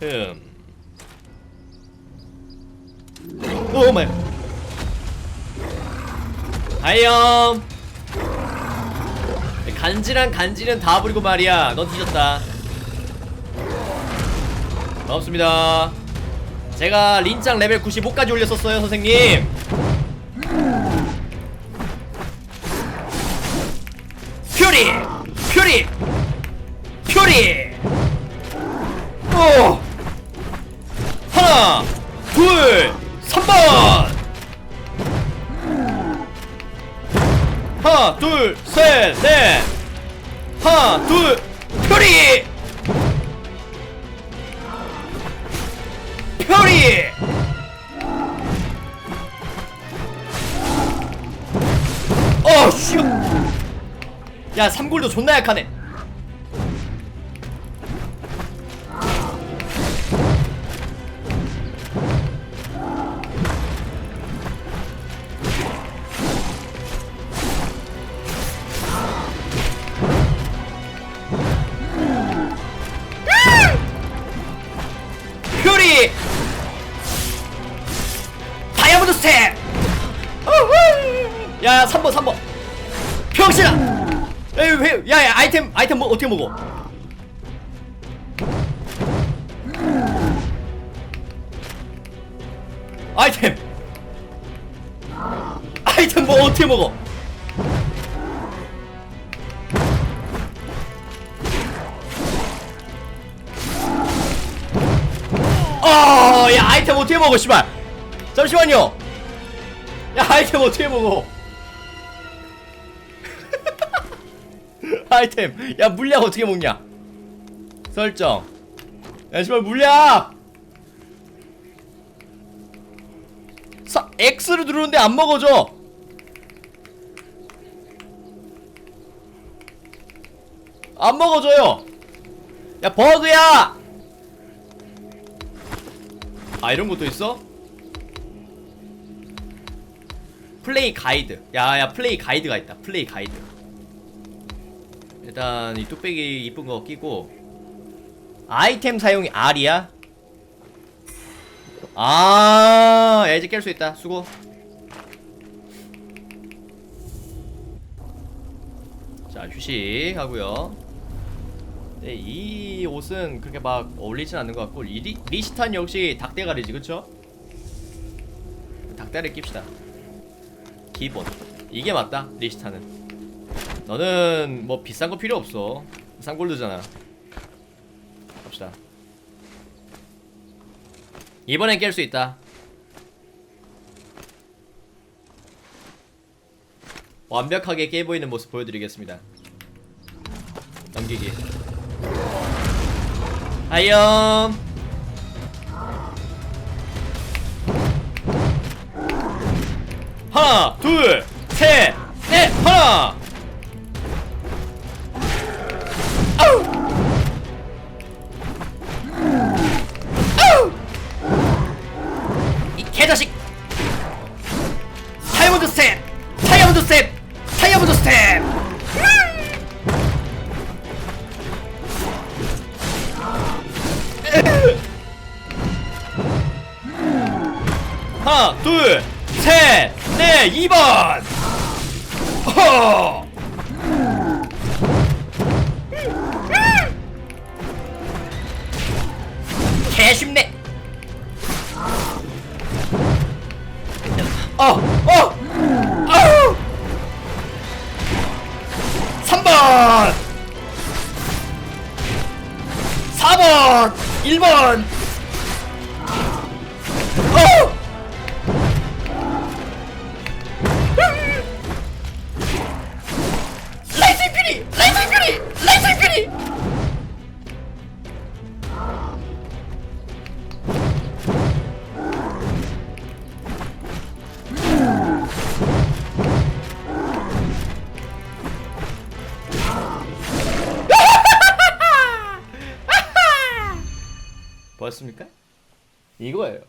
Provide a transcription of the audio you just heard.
흠. 오 마이. 하이엄. 간지랑 간지는 다 부리고 말이야. 넌 뒤졌다. 반갑습니다. 제가 린짱 레벨 95까지 올렸었어요, 선생님. 퓨리! 퓨리! 퓨리! 오! 둘, 3번! 하나, 둘, 셋, 넷! 하나, 둘, 퓨리! 퓨리! 어, 슈! 야, 삼골도 존나 약하네. 퓨리! 다이아몬드 스텝! 우후! 야, 3번, 3번. 병신아! 에이, 왜, 야, 야, 아이템, 아이템 뭐, 어떻게 먹어? 아이템! 아이템 뭐, 어떻게 먹어? 아이템 어떻게 먹어, 씨발! 잠시만요! 야, 아이템 어떻게 먹어? 아이템. 야 물약 어떻게 먹냐? 설정. 야 씨발 물약! 사, X를 누르는데 안 먹어져. 안 먹어져요. 야 버그야 아 이런 것도 있어? 플레이 가이드. 야야 플레이 가이드가 있다. 플레이 가이드. 일단 이 뚝배기 이쁜 거 끼고. 아이템 사용이 R이야? 아 야, 이제 깰 수 있다. 수고. 자 휴식 하고요 네, 이 옷은 그렇게 막 어울리진 않는 것 같고 리, 리시탄 역시 닭대가리지 그쵸? 닭다리 낍시다 기본 이게 맞다 리시탄은 너는 뭐 비싼 거 필요 없어. 쌍골드잖아. 갑시다. 이번엔 깰 수 있다. 완벽하게 깨 보이는 모습 보여드리겠습니다. 넘기기. 하이엄. 하나, 둘, 셋, 넷, 하나. 아우! 하나, 둘, 셋, 넷, 2번! 허! 개쉽네. 어, 어, 아우. 3번, 4번, 1번. 어. 보았습니까? 이거예요.